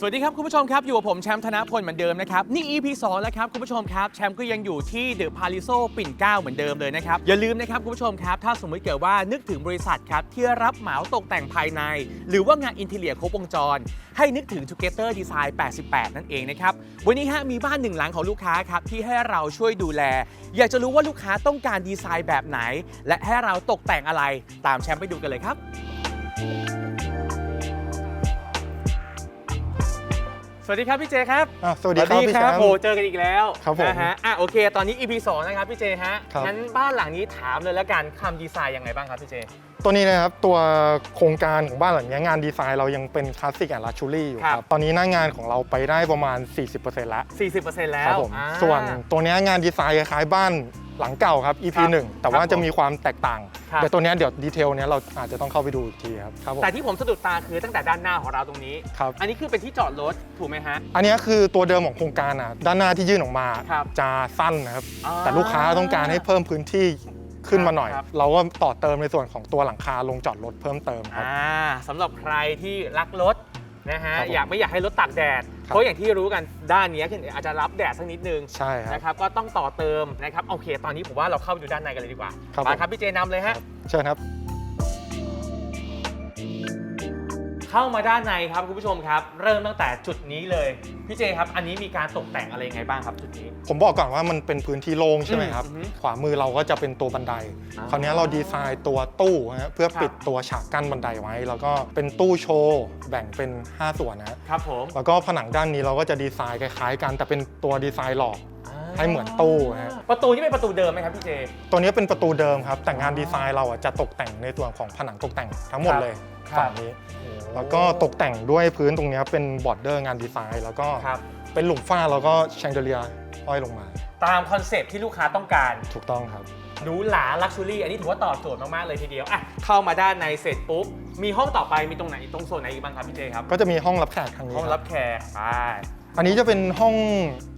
สวัสดีครับ คุณผู้ชมครับ อยู่กับผมแชมป์ธนพลเหมือนเดิมนะครับ นี่ EP 2 แล้วครับ คุณผู้ชมครับ แชมป์ก็ยังอยู่ที่เดอะพาริโซปิ่นเกล้าเหมือนเดิมเลยนะครับ อย่าลืมนะครับ คุณผู้ชมครับ ถ้าสมมติเกิดว่านึกถึงบริษัทครับ ที่รับเหมาตกแต่งภายใน หรือว่างานอินเทเลียครบวงจร ให้นึกถึง Together Design 88 นั่นเองนะครับ วันนี้ฮะมีบ้านหนึ่งหลังของลูกค้าครับที่ให้เราช่วยดูแล อยากจะรู้ว่าลูกค้าต้องการดีไซน์แบบไหน และให้เราตกแต่งอะไรตามแชมป์ไปดูกันเลยครับ สวัสดีครับพี่เจครับอะสวัสดีครับพี่แชมป์ โอ้เจอกันอีกแล้วครับผมนะฮะอะโอเค ตอนนี้ EP 2นะครับพี่เจฮะครับ งั้นบ้านหลังนี้ถามเลยแล้วกันคำดีไซน์ยังไงบ้างครับพี่เจ ตัวนี้นะครับตัวโครงการของบ้านหลังนี้งานดีไซน์เรายังเป็นคลาสสิกแอนด์ลักชูรี่อยู่คครัรับ บ ตอนนี้หน้างานของเราไปได้ประมาณ 40%แล้ว40%แล้ครัวผม อ่า ส่วนตัวนี้งานดีไซน์คล้ายๆบ้าน หลังเก่าครับ EP ครับ1แต่ว่าครับจะมีความแตกต่างครับเดี๋ยวตัวเนี้ยเดี๋ยวดีเทลเนี้ยเราอาจจะต้องเข้าไปดูอีกทีครับครับผมแต่ที่ผมสะดุดตาคือตั้งแต่ด้านหน้าของเราตรงนี้ ครับ อันนี้คือเป็นที่จอดรถถูกไหมฮะ อันเนี้ยคือตัวเดิมของโครงการอะด้านหน้าที่ยื่นออกมาครับ จะสั้นนะครับอ่าแต่ลูกค้าต้องการให้เพิ่มพื้นที่ขึ้นมาหน่อย ครับ เราก็ต่อเติมในส่วนของตัวหลังคาลงจอดรถเพิ่มเติมครับ อ่าสำหรับใครที่รักรถ นะฮะครับผมอยากไม่อยากให้รถตากแดดครับเพราะอย่างที่รู้กันด้านเนี้ยคืออาจจะรับแดดสักนิดนึงใช่ครับนะครับก็ต้องต่อเติมนะครับโอเค ตอนนี้ผมว่าเราเข้าไปดูด้านในกันเลยดีกว่าครับมาผม ครับพี่เจนำเลยฮะ เชิญครับ เข้ามาด้านในครับคุณผู้ชมครับ เริ่มตั้งแต่จุดนี้เลยพี่เจครับ อันนี้มีการตกแต่งอะไรยังไงบ้างครับจุดนี้ ผมบอกก่อนว่ามันเป็นพื้นที่โล่งใช่ไหมครับ อืมอือฮึขวามือเราก็จะเป็นตัวบันได อ่าคราวนี้เราดีไซน์ตัวตู้นะฮะเพื่อครับ ปิดตัวฉากกั้นบันไดไว้ แล้วก็เป็นตู้โชว์แบ่งเป็น 5 ส่วนนะฮะครับผมแล้วก็ผนังด้านนี้เราก็จะดีไซน์คล้ายๆกันแต่เป็นตัวดีไซน์หลอก ให้เหมือนตู้ฮะประตูนี่เป็นประตูเดิมไหมครับพี่เจ ตัวนี้เป็นประตูเดิมครับ แต่งานดีไซน์เราอะจะตกแต่งในส่วนของผนังตกแต่งทั้งหมดครับเลยครับฝั่งนี้ แล้วก็ตกแต่งด้วยพื้นตรงเนี้ยเป็นบอร์เดอร์งานดีไซน์แล้วก็ครับ เป็นหลุมฝ้าแล้วก็แชงเดเลียห้อยลงมา ตามคอนเซปต์ที่ลูกค้าต้องการ ถูกต้องครับหรูหราลักชัวรี่อันนี้ถือว่าตอบโจทย์มาก ๆ เลยทีเดียวอะเข้ามาด้านในเสร็จปุ๊บ มีห้องต่อไปมีตรงไหนตรงโซนไหนอีกบ้างครับพี่เจครับ ก็จะมีห้องรับแขกทางนี้ห้องครัรับบแขกไป อันนี้จะเป็นห้อง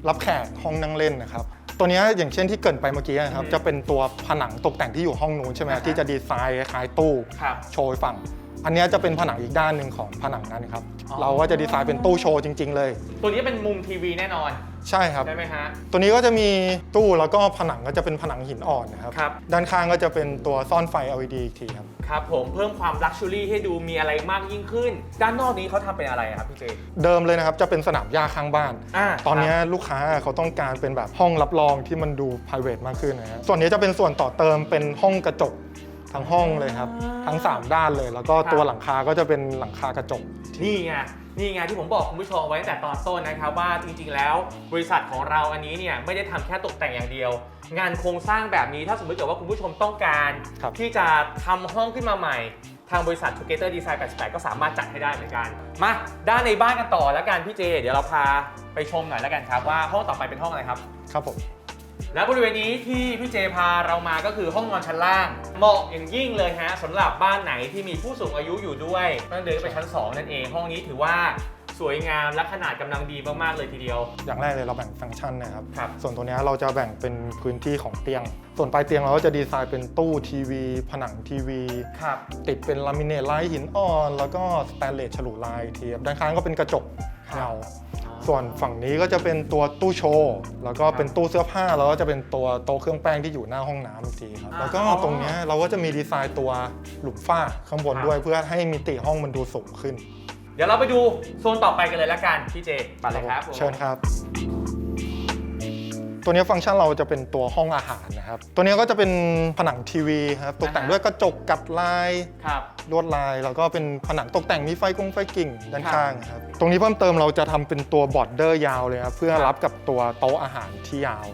รับแขกห้องนั่งเล่นนะครับ ตัวเนี้ยอย่างเช่นที่เกรินไปเมื่อกี้นะครับอืมจะเป็นตัวผนังตกแต่งที่อยู่ห้องนู้นใช่ไหมอ่าฮะที่จะดีไซน์คล้ายๆตู้ครับ โชว์ฝั่ง อันเนี้ยจะเป็นผนังอีกด้านหนึ่งของผนังนั้นครับอ๋อเราก็จะดีไซน์เป็นตู้โชว์จริง ๆ เลย ตัวนี้เป็นมุมทีวีแน่นอน ใช่ครับ ได้ไหมฮะ ตัวนี้ก็จะมีตู้แล้วก็ผนังก็จะเป็นผนังหินอ่อนนะครับ ครับ ด้านข้างก็จะเป็นตัวซ่อนไฟ LED อีกทีครับ ครับผมเพิ่มความลักชัวรี่ให้ดูมีอะไรมากยิ่งขึ้น ด้านนอกนี้เขาทำเป็นอะไรอะครับพี่เจ เดิมเลยนะครับจะเป็นสนามหญ้าข้างบ้าน อ่าตอนเนี้ยครับลูกค้าเขาต้องการเป็นแบบห้องรับรองที่มันดู p r i v a t มากขึ้นนะฮะส่วนนี้จะเป็นส่วนต่อเติมเป็นห้องกระจกทั้งห้องเลยครับทั้ง 3 ด้านเลย แล้วก็ตัวหลังคาก็จะเป็นหลังคากระจก นี่ไงนี่ไงที่ผมบอกคุณผู้ชมไว้ตั้งแต่ตอนต้นนะครับว่าจริงๆแล้ว บริษัทของเราอันนี้เนี่ยไม่ได้ทำแค่ตกแต่งอย่างเดียว งานโครงสร้างแบบนี้ถ้าสมมติเกิดว่าคุณผู้ชมต้องการครับที่จะทำห้องขึ้นมาใหม่ ทางบริษัท Together Design 88 ก็สามารถจัดให้ได้เหมือนกัน มาด้านในบ้านกันต่อแล้วกันพี่เจ เดี๋ยวเราพาไปชมหน่อยแล้วกันครับว่าห้องต่อไปเป็นห้องอะไรครับ ครับผม และบริเวณนี้ที่พี่เจพาเรามาก็คือห้องนอนชั้นล่าง เหมาะอย่างยิ่งเลยฮะสำหรับบ้านไหนที่มีผู้สูงอายุอยู่ด้วยต้องเดินไปชั้น 2 นั่นเอง ห้องนี้ถือว่าสวยงามและขนาดกำลังดีมาก ๆ เลยทีเดียว อย่างแรกเลยเราแบ่งฟังก์ชันนะครับ ครับ ส่วนตัวเนี้ยเราจะแบ่งเป็นพื้นที่ของเตียง ส่วนปลายเตียงเราก็จะดีไซน์เป็นตู้ทีวี ผนังทีวี ครับ ติดเป็นลามิเนตลายหินอ่อน แล้วก็สแตนเลสฉลุลายเทียบด้านข้างก็เป็นกระจกเงา ส่วนฝั่งนี้ก็จะเป็นตัวตู้โชว์ แล้วก็เป็นตู้เสื้อผ้า แล้วก็จะเป็นตัวโต๊ะเครื่องแป้งที่อยู่หน้าห้องน้ำอีกทีครับอ่าแล้วก็ตรงเนี้ยเราก็จะมีดีไซน์ตัวหลุมฝ้าข้างบนครับด้วยเพื่อให้มิติห้องมันดูสูงขึ้นเดี๋ยวเราไปดูโซนต่อไปกันเลยละกันพี่เจไปเลยครับผม เชิญครับ ตัวนี้ฟังก์ชันเราจะเป็นตัวห้องอาหารนะครับ ตัวนี้ก็จะเป็นผนังทีวีครับตกแต่งด้วยกระจกกัดลายครับลวดลาย แล้วก็เป็นผนังตกแต่งมีไฟกงไฟกิ่งด้านครับข้างครับตรงนี้เพิ่มเติมเราจะทำเป็นตัวบอร์ดเดอร์ยาวเลยครับเพื่อรับกับตัวโต๊ะอาหารที่ยาว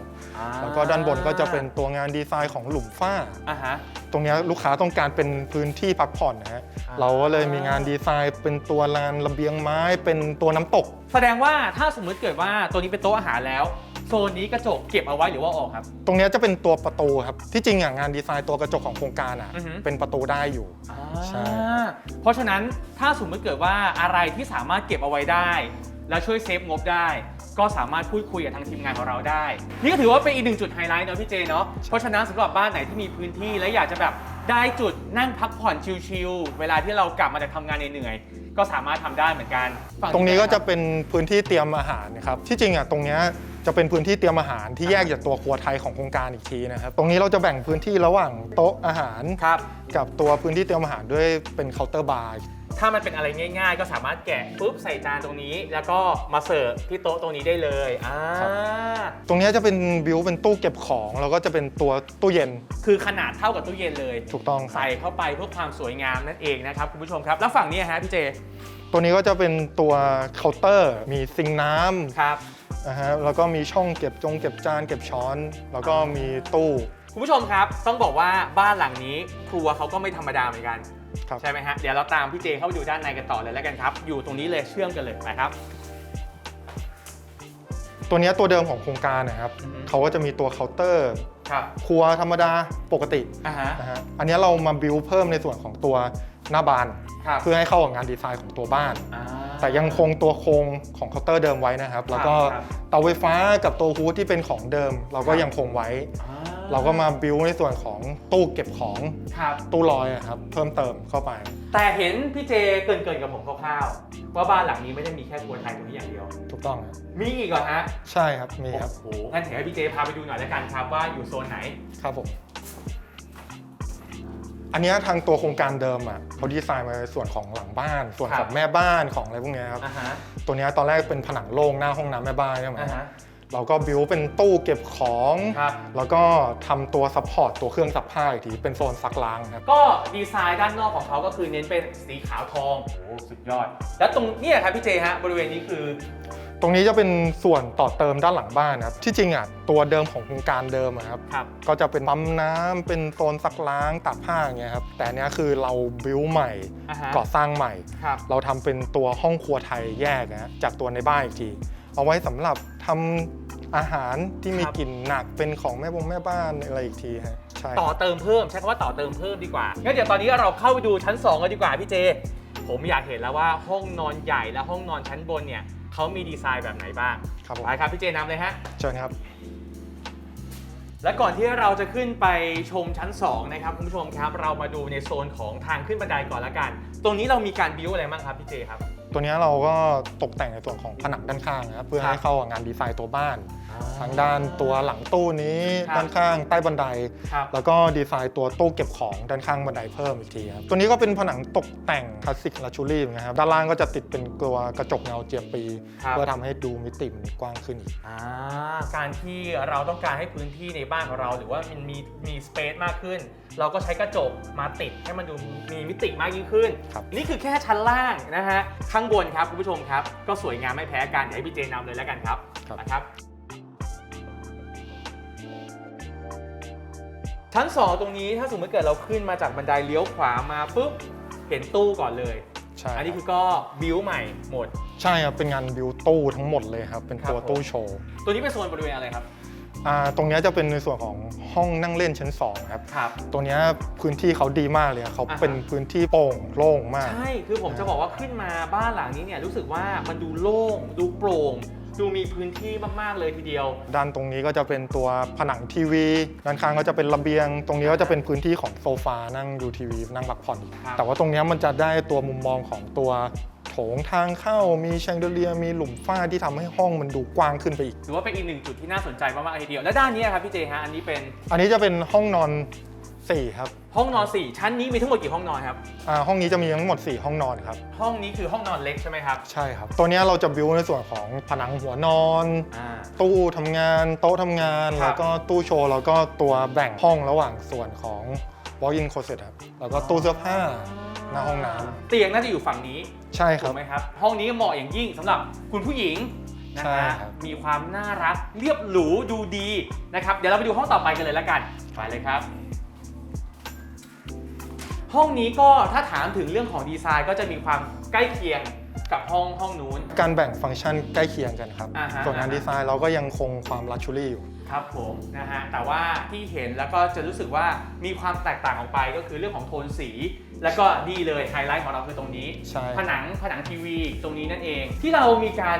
แล้วก็ด้านบนก็จะเป็นตัวงานดีไซน์ของหลุมฝ้าอ่าฮะตรงเนี้ยลูกค้าต้องการเป็นพื้นที่พักผ่อนนะฮะอ่าเราก็เลยมีงานดีไซน์ เป็นตัวลานระเบียงไม้ เป็นตัวน้ำตก แสดงว่าถ้าสมมุติเกิดว่าตัวนี้เป็นโต๊ะอาหารแล้ว โซนนี้กระจกเก็บเอาไว้หรือว่าออกครับ ตรงเนี้ยจะเป็นตัวประตูครับ ที่จริงอะงานดีไซน์ตัวกระจกของโครงการอะ อือฮึเป็นประตูได้อยู่ ใช่ อ่าเพราะฉะนั้นถ้าสมมติเกิดว่าอะไรที่สามารถเก็บเอาไว้ได้ แล้วช่วยเซฟงบได้ ก็สามารถพูดคุยกับทางทีมงานของเราได้ นี่ก็ถือว่าเป็นอีกหนึ่งจุดไฮไลท์เนาะพี่เจเนาะเพราะฉะนั้นสำหรับบ้านไหนที่มีพื้นที่และอยากจะแบบได้จุดนั่งพักผ่อนชิลๆเวลาที่เรากลับมาจากทำงานเหนื่อยๆก็สามารถทำได้เหมือนกันฝั่ตรงนี้ก็จะครับเป็นพื้นที่เตรียมอาหารนะครับ ที่จริงอะตรงเนี้ย จะเป็นพื้นที่เตรียมอาหารที่แยกจากตัวครัวไทยของโครงการอีกทีนะครับ ตรงนี้เราจะแบ่งพื้นที่ระหว่างโต๊ะอาหาร ครับ กับตัวพื้นที่เตรียมอาหารด้วยเป็นเคาน์เตอร์บาร์ ถ้ามันเป็นอะไรง่าย ๆ ก็สามารถแกะปุ๊บใส่จานตรงนี้ แล้วก็มาเสิร์ฟที่โต๊ะตรงนี้ได้เลยอ่าครับ ตรงเนี้ยจะเป็นบิวเป็นตู้เก็บของ แล้วก็จะเป็นตัวตู้เย็นคือขนาดเท่ากับตู้เย็นเลย ถูกต้องครับ ใส่เข้าไปเพื่อความสวยงามนั่นเองนะครับคุณผู้ชมครับ แล้วฝั่งนี้ฮะพี่เจตัวนี้ก็จะเป็นตัวเคาน์เตอร์ มีซิงค์น้ำ ครับ นะฮะแล้วก็มีช่องเก็บจงเก็บจานเก็บช้อน แล้วก็มีตู้คุณผู้ชมครับ ต้องบอกว่าบ้านหลังนี้ครัวเขาก็ไม่ธรรมดาเหมือนกันครับใช่ไหมฮะเดี๋ยวเราตามพี่เจเข้าไปดูด้านในกันต่อเลยแล้วกันครับ อยู่ตรงนี้เลยเชื่อมกันเลยไปครับ ตัวเนี้ยตัวเดิมของโครงการนะครับอือฮึ เขาก็จะมีตัวเคาน์เตอร์ ครับครัวธรรมดาปกติอ่าฮะนะฮะอันเนี้ยเรามาบิวเพิ่มในส่วนของตัวหน้าบาน ครับเพื่อให้เข้ากับงานดีไซน์ของตัวบ้าน อ่า แต่ยังคงตัวโครงของเคาน์เตอร์เดิมไว้นะครับ แล้วก็ครับเตาไฟฟ้ากับตัวฮูดที่เป็นของเดิม เราก็ยังคงไว้ อ่เราก็มาบิวในส่วนของตู้เก็บของครับ ตู้ลอยอะครับเพิ่มเติมเข้าไป แต่เห็นพี่เจเกรินๆกับผมคร่าวๆว่าบ้านหลังนี้ไม่ได้มีแค่ครัวไทยตรงนี้อย่างเดียว ถูกต้องครับมีอีกเหรอฮะใช่ครับมีครับโอ้โหงั้นเดี๋ยวให้พี่เจพาไปดูหน่อยแล้วกันครับว่าอยู่โซนไหน ครับผม อันเนี้ยทางตัวโครงการเดิมอะเขาดีไซน์มาในส่วนของหลังบ้าน ส่วนครัขบองแม่บ้านของอะไรพวกเนี้ยครับ อ่าฮะ ตัวเนี้ยตอนแรกเป็นผนังโล่งหน้าห้องน้ำแม่บ้านใช่ไหมอ่าฮะเราก็บิวเป็นตู้เก็บของ ครับ แล้วก็ทำตัวซัพพอร์ตตัวเครื่องซักผ้าอีกทีเป็นโซนซักล้างครับ ก็ดีไซน์ด้านนอกของเขาก็คือเน้นเป็นสีขาวทองโอ้โหสุดยอด แล้วตรงเนี้ครับพี่เจฮะบริเวณนี้คือ ตรงนี้จะเป็นส่วนต่อเติมด้านหลังบ้านนะครับที่จริงอะตัวเดิมของโครงการเดิมอะครับครับ ก็จะเป็นปั๊มน้ำเป็นโซนซักล้างตากผ้าอย่างเงี้ยครับแต่อันเนี้ยคือเราบิวใหม่อ่าฮะ ก่อสร้างใหม่ ครับเราทำเป็นตัวห้องครัวไทยแยกนะฮะจากตัวในบ้านอีกที เอาไว้สำหรับทำอาหารที่มีครับกลิ่นหนักเป็นของแม่บงแม่บ้านอะไรอีกทีฮะใช่ต่อเติมเพิ่มใช้คำว่าต่อเติมเพิ่มดีกว่างั้นเดี๋ยวตอนนี้เราเข้าไปดูชั้น2กันดีกว่าพี่เจ ผมอยากเห็นแล้วว่าห้องนอนใหญ่และห้องนอนชั้นบนเนี่ย เขามีดีไซน์แบบไหนบ้างครับผม ไปครับพี่เจนำเลยฮะ เชิญครับ และก่อนที่เราจะขึ้นไปชมชั้น 2 นะครับคุณผู้ชมครับ เรามาดูในโซนของทางขึ้นบันไดก่อนละกัน ตรงนี้เรามีการบิวอะไรบ้างครับพี่เจครับ ตัวเนี้ยเราก็ตกแต่งในส่วนของผนังด้านข้างนะครับเพื่อครับให้เข้ากับงานดีไซน์ตัวบ้านทางด้านตัวหลังตู้นี้ครับด้านข้างใต้บันได ครับ แล้วก็ดีไซน์ตัวตู้เก็บของด้านข้างบันไดเพิ่มอีกทีครับตัวนี้ก็เป็นผนังตกแต่งคลาสสิกลักชูรี่นะครับด้านล่างก็จะติดเป็นตัวกระจกเงาเจียมปี ครับ เพื่อทำให้ดูมิติมันกว้างขึ้นอีก อ่าการที่เราต้องการให้พื้นที่ในบ้านของเราหรือว่ามันมีมีสเปซมากขึ้น เราก็ใช้กระจกมาติดให้มันดูมีมิติมากยิ่งขึ้น ครับ นี่คือแค่ชั้นล่างนะฮะ ข้างบนครับคุณผู้ชมครับ ก็สวยงามไม่แพ้กันเดี๋ยวให้พี่เจนำเลยแล้วกันครับนะครับ ชั้น 2 ตรงนี้ถ้าสมมติเกิดเราขึ้นมาจากบันไดเลี้ยวขวามาปุ๊บเห็นตู้ก่อนเลย ใช่อันนี้คคืรับอก็บิวใหม่หมด ใช่ครับเป็นงานบิวตู้ทั้งหมดเลยครับ เป็นตัวครับผมตู้โชว์ ตัวนี้เป็นโซนบริเวณอะไรครับอ่าตรงเนี้ยจะเป็นในส่วนของห้องนั่งเล่นชั้น2ครับครับตัวเนี้ยพื้นที่เขาดีมากเลยครับเขาอ่าฮะเป็นพื้นที่โปร่งโล่งมาก ใช่ คือผมจะบอกว่าขึ้นมาบ้านหลังนี้เนี่ยรู้สึกว่ามันดูโล่งดูโปร่ง ดูมีพื้นที่มาก ๆ เลยทีเดียว ด้านตรงนี้ก็จะเป็นตัวผนังทีวี ด้านข้างก็จะเป็นระเบียง ตรงนี้ก็จะเป็นพื้นที่ของโซฟานั่งดูทีวีนั่งพักผ่อน ครับ แต่ว่าตรงเนี้ยมันจะได้ตัวมุมมองของตัวโถงทางเข้ามีแชงเดเลียมีหลุมฝ้าที่ทำให้ห้องมันดูกว้างขึ้นไปอีก ถือว่าเป็นอีกหนึ่งจุดที่น่าสนใจมากๆทีเดียว และด้านนี้ครับพี่เจฮะอันนี้เป็น อันนี้จะเป็นห้องนอน 4 ครับห้องนอน 4 ชั้นนี้มีทั้งหมดกี่ห้องนอนครับ อ่าห้องนี้จะมีทั้งหมด 4 ห้องนอนครับ ห้องนี้คือห้องนอนเล็กใช่ไหมครับใช่ครับ ตัวเนี้ยเราจะบิวในส่วนของผนังหัวนอน อ่า ตู้ทำงาน โต๊ะทำงาน ครับ แล้วก็ตู้โชว์ แล้วก็ตัวแบ่งห้องระหว่างส่วนของ walk-in closet ครับ แล้วก็ตู้เสื้อผ้าหน้าห้องน้ำเตียงน่าจะอยู่ฝั่งนี้ใช่คถูรับ กไหมครับ ห้องนี้เหมาะอย่างยิ่งสำหรับคุณผู้หญิงนะใช่ฮะครับ มีความน่ารักเรียบหรูดูดีนะครับเดี๋ยวเราไปดูห้องต่อไปกันเลยละกันไปเลยครับ ห้องนี้ก็ถ้าถามถึงเรื่องของดีไซน์ก็จะมีความใกล้เคียงกับห้องห้องนู้น การแบ่งฟังก์ชันใกล้เคียงกันครับ อ่าฮะ ส่วนงานดีไซน์เราก็ยังคงความลักชูรี่อยู่ ครับผมนะฮะแต่ว่าที่เห็นแล้วก็จะรู้สึกว่ามีความแตกต่างออกไปก็คือเรื่องของโทนสี แล้วก็นี่เลยไฮไลท์ของเราคือตรงนี้ ใช่ ผนังผนังทีวีตรงนี้นั่นเอง ที่เรามีการ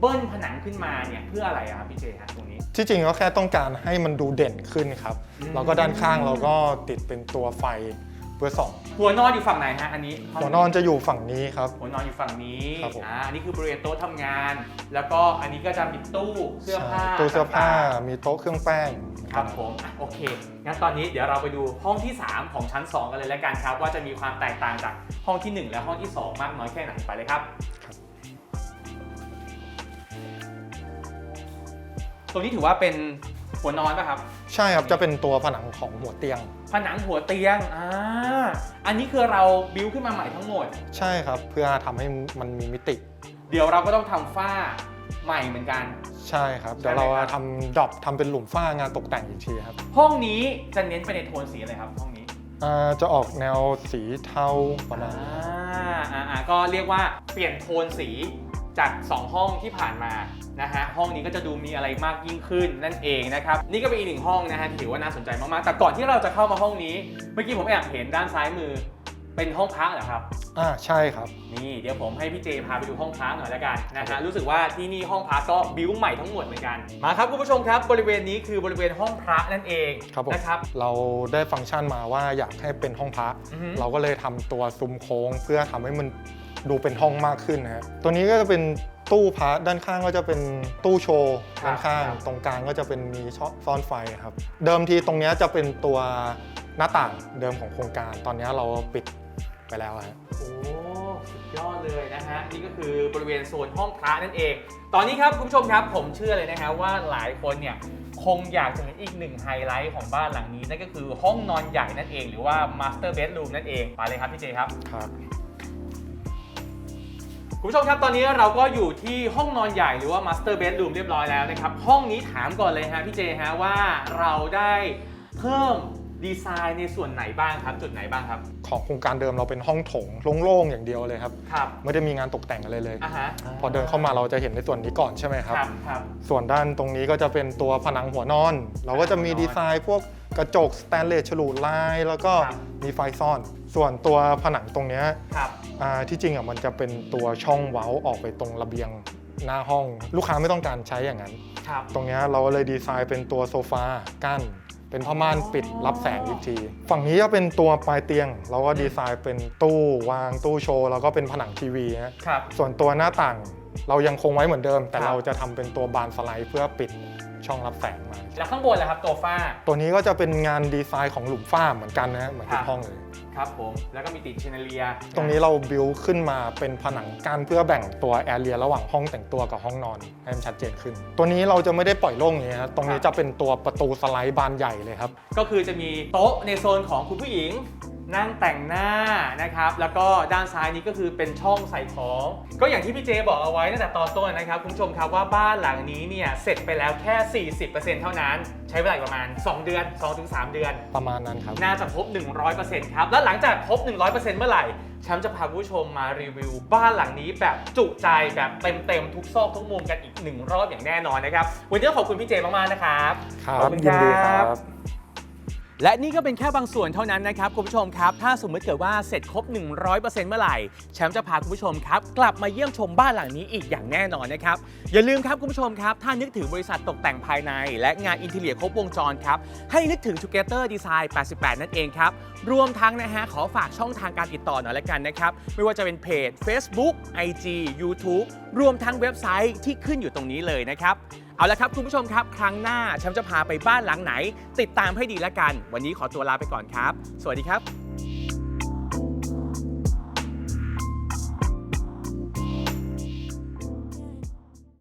เบิ้ลผนังขึ้นมาเนี่ยเพื่ออะไรอะครับพี่เจฮะตรงนี้ ที่จริงก็แค่ต้องการให้มันดูเด่นขึ้นครับ อืม แล้วก็ด้านข้างเราก็ติดเป็นตัวไฟ เพื่อส่องหัวนอนอยู่ฝั่งไหนฮะอันนี้ห้งหัวนอนจะอยู่ฝั่งนี้ครับ หัวนอนอยู่ฝั่งนี้ครับผม อ่าอันนี้คือบริเวณโต๊ะทำงาน แล้วก็อันนี้ก็จะมีตู้เสื้อผ้าใช่ตู้เสื้อผ้าต่งมีโต๊ะเครื่องแป้งๆครับผมอะโอเคงั้นตอนนี้เดี๋ยวเราไปดูห้องที่ 3 ของชั้น 2 กันเลยแล้วกันครับ ว่าจะมีความแตกต่างจากห้องที่1และห้องที่2มากน้อยแค่ไหนไปเลยครับตรงนี้ถือว่าเป็น หัวนอนป่ะครับ ใช่ครับจะเป็นตัวผนังของหัวเตียง ผนังหัวเตียงอ่าอันนี้คือเราบิวขึ้นมาใหม่ทั้งหมด ใช่ครับเพื่อทำให้มันมีมิติ เดี๋ยวเราก็ต้องทำฝ้าใหม่เหมือนกัน ใช่ครับเดี๋ยวใช่ไหมเราครับทำดรอปทำเป็นหลุมฝ้างานตกแต่งอีกทีครับห้องนี้จะเน้นไปในโทนสีอะไรครับห้องนี้อ่าจะออกแนวสีเทาประมาณอ่านี้ อ่าอ่าก็เรียกว่าเปลี่ยนโทนสี จาก 2 ห้องที่ผ่านมานะฮะห้องนี้ก็จะดูมีอะไรมากยิ่งขึ้นนั่นเองนะครับนี่ก็เป็นอีกหนึ่งห้องนะฮะที่ถือว่าน่าสนใจมากๆ แต่ก่อนที่เราจะเข้ามาห้องนี้ เมื่อกี้ผมแอบเห็นด้านซ้ายมือ เป็นห้องพระเหรอครับ อ่าใช่ครับ นี่เดี๋ยวผมให้พี่เจพาไปดูห้องพักหน่อยแล้วกันนะฮะรู้สึกว่าที่นี่ห้องพักก็บิวใหม่ทั้งหมดเหมือนกันมาครับคุณผู้ชมครับบริเวณนี้คือบริเวณห้องพระนั่นเองครับผมนะครับ เราได้ฟังก์ชันมาว่าอยากให้เป็นห้องพระ อือฮึ เราก็เลยทำตัวซุ้มโค้งเพื่อทำให้มัน ดูเป็นห้องมากขึ้นนะฮะตัวนี้ก็จะเป็นตู้พระด้านข้างก็จะเป็นตู้โชว์ด้านข้าง ตรงกลางก็จะเป็นมีช่องซ่อนไฟครับ เดิมทีตรงเนี้ยจะเป็นตัวหน้าต่างเดิมของโครงการ ตอนเนี้ยเราปิดไปแล้วฮะโอ้สุดยอดเลยนะฮะนี่ก็คือบริเวณโซนห้องพระนั่นเอง ตอนนี้ครับคุณผู้ชมครับผมเชื่อเลยนะฮะว่าหลายคนเนี่ยคงอยากจะเห็นอีกหนึ่งไฮไลท์ของบ้านหลังนี้นั่นก็คือห้องนอนใหญ่นั่นเอง หรือว่า Master Bedroom นั่นเองไปเลยครับพี่เจครับครับ คุณผู้ชมครับตอนนี้เราก็อยู่ที่ห้องนอนใหญ่หรือว่า Master Bedroom เรียบร้อยแล้วนะครับ ห้องนี้ถามก่อนเลยฮะพี่เจฮะว่าเราได้เพิ่มดีไซน์ในส่วนไหนบ้างครับ จุดไหนบ้างครับ ของโครงการเดิมเราเป็นห้องโถงโล่งๆอย่างเดียวเลยครับ ครับไม่ได้มีงานตกแต่งอะไรเลย อะฮะพอเดินเข้ามาเราจะเห็นในส่วนนี้ก่อนใช่ไหมครับ ครับครับส่วนด้านตรงนี้ก็จะเป็นตัวผนังหัวนอน เราก็จะมีหัวนอนดีไซน์พวก กระจกสแตนเลสฉลุลาย แล้วก็ครับ มีไฟซ่อน ส่วนตัวผนังตรงเนี้ยครับ อ่าที่จริงอะมันจะเป็นตัวช่องเว้าออกไปตรงระเบียงหน้าห้อง ลูกค้าไม่ต้องการใช้อย่างนั้น ครับ ตรงเนี้ยเราเลยดีไซน์เป็นตัวโซฟากั้น เป็นผ้าม่านปิดรับแสงอีกที ฝั่งนี้จะเป็นตัวปลายเตียง เราก็ดีไซน์เป็นตู้วางตู้โชว์ แล้วก็เป็นผนังทีวีฮะ ครับ ส่วนตัวหน้าต่างเรายังคงไว้เหมือนเดิม แต่ครับ เราจะทำเป็นตัวบานสไลด์เพื่อปิด ช่องรับแสงมา แล้วข้างบนล่ะครับตัวฝ้า ตัวนี้ก็จะเป็นงานดีไซน์ของหลุมฝ้าเหมือนกันนะฮะเหมือนทุครักบห้องเลย ครับผม แล้วก็มีติดเชนเลียตรงนี้เราบิวขึ้นมาเป็นผนังกั้นเพื่อแบ่งตัวแอเรียระหว่างห้องแต่งตัวกับห้องนอนให้มันชัดเจนขึ้น ตัวนี้เราจะไม่ได้ปล่อยโล่งอย่างนี้ครับตรงนี้จะเป็นตัวประตูสไลด์บานใหญ่เลยครับ ก็คือจะมีโต๊ะในโซนของคุณผู้หญิง นั่งแต่งหน้านะครับ แล้วก็ด้านซ้ายนี้ก็คือเป็นช่องใส่ของ ก็อย่างที่พี่เจบอกเอาไว้ตั้งแต่ตอนต้นนะครับคุณผู้ชมครับว่าบ้านหลังนี้เนี่ยเสร็จไปแล้วแค่ 40%เท่านั้น ใช้เวลาอีกประมาณ 2 เดือน 2-3 เดือน ประมาณนั้นครับ น่าจะครบ 100%ครับ แล้วหลังจากครบ 100%เมื่อไหร่แชมป์จะพาคุณผู้ชมมารีวิวบ้านหลังนี้แบบจุใจแบบเต็มๆ ทุกซอกทุกมุมกันอีกหนึ่งรอบอย่างแน่นอนนะครับ วันนี้ต้องขอบคุณพี่เจมากๆนะครับ ครับขอบคุณยินดีคครัรับบ และนี่ก็เป็นแค่บางส่วนเท่านั้นนะครับคุณผู้ชมครับ ถ้าสมมติเกิดว่าเสร็จครบ 100%เมื่อไหร่ แชมป์จะพาคุณผู้ชมครับกลับมาเยี่ยมชมบ้านหลังนี้อีกอย่างแน่นอนนะครับ อย่าลืมครับคุณผู้ชมครับ ถ้านึกถึงบริษัทตกแต่งภายใน และงานอินเทเลียครบวงจรครับ ให้นึกถึง Together Design 88 นั่นเองครับ รวมทั้งนะฮะขอฝากช่องทางการติดต่อหน่อยละกันนะครับไม่ว่าจะเป็นเพจ Facebook IG YouTube รวมทั้งเว็บไซต์ที่ขึ้นอยู่ตรงนี้เลยนะครับ เอาละครับคุณผู้ชมครับ ครั้งหน้าแชมป์จะพาไปบ้านหลังไหน ติดตามให้ดีละกัน วันนี้ขอตัวลาไปก่อนครับ สวัสดีครับ